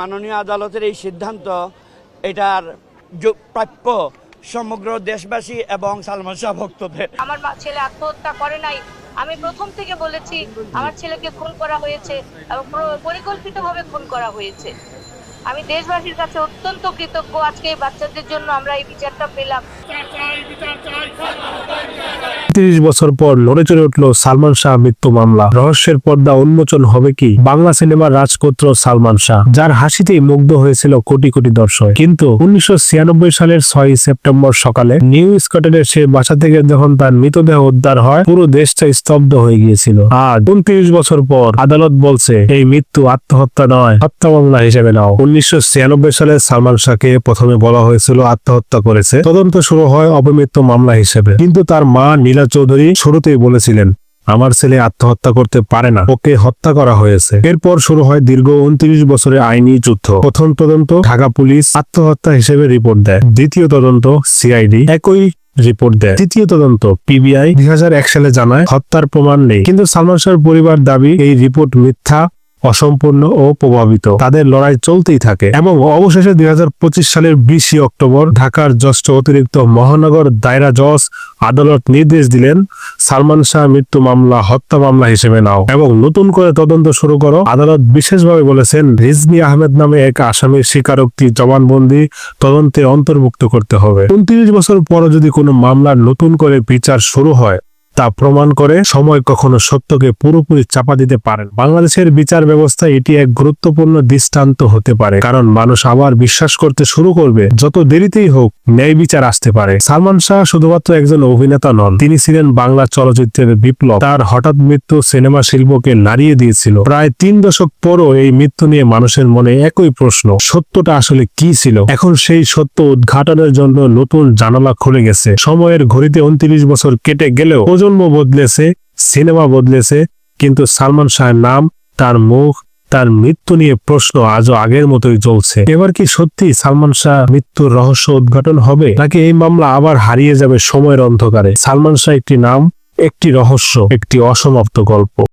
মাননীয় আদালতের এই সিদ্ধান্ত, এটার প্রাপ্য সমগ্র দেশবাসী এবং সালমান শাহ ভক্তদের। আমার ছেলে আত্মহত্যা করে নাই। আমি প্রথম থেকে বলেছি, আমার ছেলেকে খুন করা হয়েছে এবং প্র- পরিকল্পিতভাবে খুন করা হয়েছে। আমি দেশবাসীর কাছে অত্যন্ত কৃতজ্ঞ। আজকে এই বাচ্চাদের জন্য আমরা এই বিচারটা পেলাম। তিরিশ বছর পর লড়ে চড়ে উঠল সালমান শাহ মৃত্যু মামলা। রহস্যের পর্দা উন্মোচন হবে কি? বাংলা সিনেমার রাজপুত্র সালমান শাহ, যার হাসিতেই মুগ্ধ হয়েছিল কোটি কোটি দর্শক। কিন্তু উনিশশো সালের ছয় সেপ্টেম্বর সকালে নিউ সে বাসা থেকে যখন তার মৃতদেহ উদ্ধার হয়, পুরো দেশটা স্তব্ধ হয়ে গিয়েছিল। আজ উনত্রিশ বছর পর আদালত বলছে, এই মৃত্যু আত্মহত্যা নয় হত্যা মামলা হিসেবে নাও। উনিশশো ছিয়ানব্বই সালে সালমান শাহকে প্রথমে বলা হয়েছিল আত্মহত্যা করেছে। তদন্ত শুরু হয় অপমৃত্যু মামলা হিসেবে। কিন্তু তার মা নীলা চৌধুরী শুরুতেই বলেছিলেন, আমার ছেলে আত্মহত্যা করতে পারে না, ওকে হত্যা করা হয়েছে। এরপর শুরু হয় দীর্ঘ উনত্রিশ বছরের আইনি যুদ্ধ। প্রথম তদন্ত ঢাকা পুলিশ আত্মহত্যা হিসেবে রিপোর্ট দেয়। দ্বিতীয় তদন্ত সিআইডি একই রিপোর্ট দেয়। তৃতীয় তদন্ত পিবিআই দুই হাজার এক সালে জানায়, হত্যার প্রমাণ নেই। কিন্তু সালমান শাহর পরিবার দাবি, এই রিপোর্ট মিথ্যা অসম্পূর্ণ ও প্রভাবিত। তাদের লড়াই চলতেই থাকে। এবং অবশেষে দুই হাজার পঁচিশ সালের বিশে অক্টোবর ঢাকার জ্যেষ্ঠ অতিরিক্ত মহানগর দায়রা জজ আদালত নির্দেশ দিলেন, সালমান শাহ মৃত্যু মামলা, হত্যা মামলা হিসেবে নাও এবং নতুন করে তদন্ত শুরু করো। আদালত বিশেষভাবে বলেছেন রিজনি আহমেদ নামে এক আসামির স্বীকারোক্তি, জবানবন্দি, তদন্তে অন্তর্ভুক্ত করতে হবে। উনত্রিশ বছর পর যদি কোনো মামলার নতুন করে বিচার শুরু হয় তা প্রমাণ করে সময় কখনো সত্যকে পুরোপুরি চাপা দিতে পারে বাংলাদেশের বিচার ব্যবস্থা এটি এক গুরুত্বপূর্ণ দৃষ্টান্ত হতে পারে, কারণ মানুষ আবার বিশ্বাস করতে শুরু করবে, যত দেরিতেই হোক ন্যায় বিচার আসতে পারে। সালমান শাহ শুধুমাত্র একজন অভিনেতা নন, তিনি ছিলেন বাংলা চলচ্চিত্রের বিপ্লব। তার হঠাৎ মৃত্যু সিনেমা শিল্পকে নাড়িয়ে দিয়েছিল। প্রায় তিন দশক পরও এই মৃত্যু নিয়ে মানুষের মনে একই প্রশ্ন, সত্যটা আসলে কি ছিল? এখন সেই সত্য উদ্ঘাটনের জন্য নতুন জানালা খুলে গেছে। সময়ের ঘড়িতে উনত্রিশ বছর কেটে গেলেও প্রজন্ম বদলেছে, সিনেমা বদলেছে, কিন্তু সালমান শাহের নাম, তার মুখ, তার মৃত্যু নিয়ে প্রশ্ন আজও আগের মতোই চলছে। এবার কি সত্যি সালমান শাহ মৃত্যুর রহস্য উদ্ঘাটন হবে, নাকি এই মামলা আবার হারিয়ে যাবে সময়ের অন্ধকারে? সালমান শাহ একটি নাম, একটি রহস্য, একটি অসমাপ্ত গল্প।